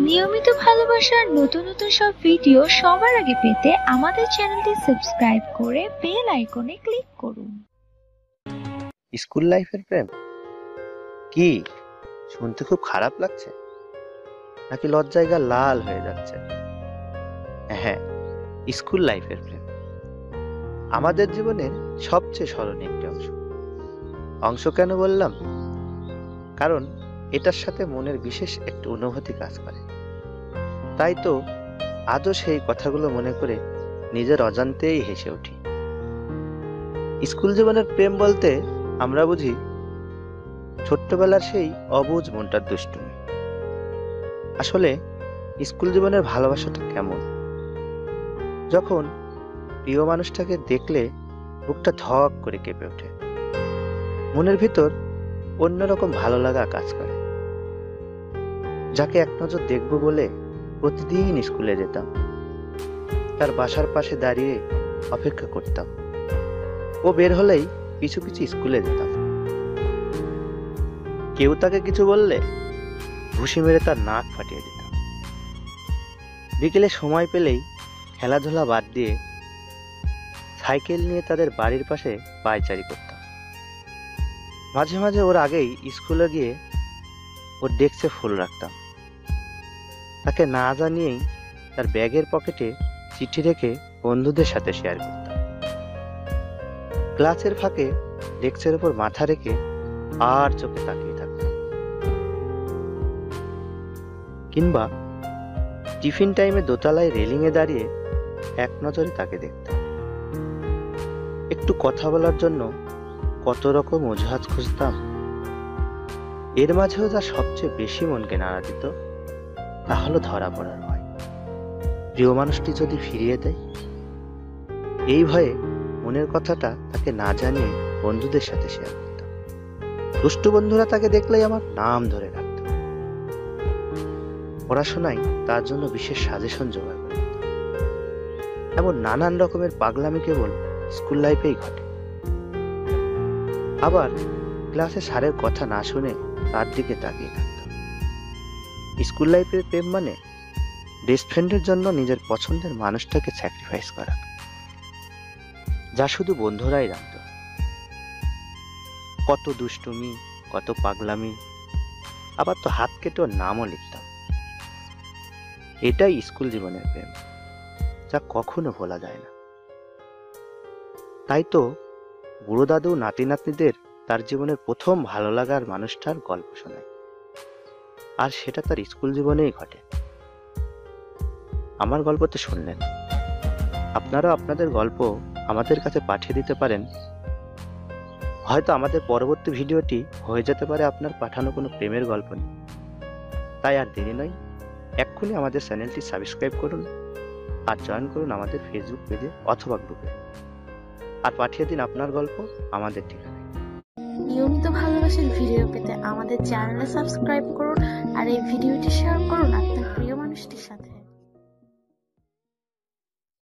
নিয়মিত ভালোবাসার নতুন নতুন সব ভিডিও সবার আগে পেতে আমাদের চ্যানেলটি সাবস্ক্রাইব করে বেল আইকনে ক্লিক করুন। স্কুল লাইফের প্রেম? কি? শুনতে খুব খারাপ লাগছে? নাকি লজ্জায় গা লাল হয়ে যাচ্ছে? হ্যাঁ স্কুল লাইফের প্রেম। আমাদের জীবনের সবচেয়ে স্মরণীয় একটি অংশ। অংশ কেন বললাম? কারণ এটার সাথে মনের বিশেষ একটা অনুভূতি কাজ করে। তাই তো আজও সেই কথাগুলো মনে করে নিজের অজান্তেই হেসে উঠি। স্কুল জীবনের প্রেম বলতে আমরা বুঝি ছোট্টবেলার সেই অবুঝ মনটার দুষ্টুমি। আসলে স্কুল জীবনের ভালোবাসাটা কেমন? যখন প্রিয় মানুষটাকে দেখলে বুকটা ধক করে কেঁপে ওঠে। মনের ভিতর অন্যরকম ভালো লাগা কাজ করে। যাকে এক নজর দেখব বলে প্রতিদিন স্কুলে যেতাম। তার বাসার পাশে দাঁড়িয়ে অপেক্ষা করতাম। ও বের হলেই পিছু পিছু স্কুলে যেতাম। কেউ তাকে কিছু বললে ঘুষি মেরে তার নাক ফাটিয়ে দিতাম। বিকেলে সময় পেলেই খেলাধুলা বাদ দিয়ে সাইকেল নিয়ে তাদের বাড়ির পাশে পায়চারি করতাম। মাঝে মাঝে ওর আগেই স্কুলে গিয়ে ওর ডেস্কে ফুল রাখতাম। তাকে না জানিয়েই তার ব্যাগের পকেটে চিঠি রেখে বন্ধুদের সাথে শেয়ার করতাম। ক্লাসের ফাঁকে ডেস্কের উপর মাথা রেখে আর চোখে তাকিয়ে থাকতাম। কিংবা টিফিন টাইমে দোতলায় রেলিংয়ে দাঁড়িয়ে এক নজরে তাকে দেখতাম। একটু কথা বলার জন্য কত রকম অজুহাত খুঁজতাম, এর মাঝেও যা সবচেয়ে বেশি মনকে নাড়া দিত। তা হলো ধরা পড়ার ভয় প্রিয় মানুষটি যদি ফিরিয়ে দেয়? এই ভয়ে মনের কথাটা তাকে না জানিয়ে বন্ধুদের সাথে শেয়ার করতাম। দুষ্টু বন্ধুরা তাকে দেখলেই আমার নাম ধরে রাখত। পড়াশোনায় তার জন্য বিশেষ সাজেশন জোগাড় করে এমন নানান রকমের পাগলামি কেবল স্কুল লাইফেই ঘটে। আবার ক্লাসে স্যারের কথা না শুনে তার দিকে তাকিয়ে থাকতাম। স্কুল লাইফের প্রেম মানে বেস্ট ফ্রেন্ডের জন্য নিজের পছন্দের মানুষটাকে স্যাক্রিফাইস করা। যা শুধু বন্ধুরাই জানত। কত দুষ্টুমি, কত পাগলামি, আবার তো হাত কেটে নামও লিখতাম। এটাই স্কুল জীবনের প্রেম, যা কখনো ভোলা যায় না। তাই তো বুড়ো দাদু নাতি নাতনিদের তার জীবনের প্রথম ভালো লাগার মানুষটার গল্প শোনায়। আর সেটা তার স্কুল জীবনেই ঘটে। আমার গল্প তো শুনলেন। আপনারা আপনাদের গল্প আমাদের কাছে পাঠিয়ে দিতে পারেন। হয়তো আমাদের পরবর্তী ভিডিওটি হয়ে যেতে পারে আপনার পাঠানো কোনো প্রেমের গল্প নিয়ে। তাই আর দেরি নয়, এক্ষুনি আমাদের চ্যানেলটি সাবস্ক্রাইব করুন আর জয়েন করুন আমাদের ফেসবুক পেজে অথবা গ্রুপে আর পাঠিয়ে দিন আপনার গল্প আমাদের ঠিকানায়। নিয়মিত ভালোবাসার ভিডিও পেতে আমাদের চ্যানেলে সাবস্ক্রাইব করুন আর এই ভিডিওটি শেয়ার করুন আপনার প্রিয় মানুষটির সাথে।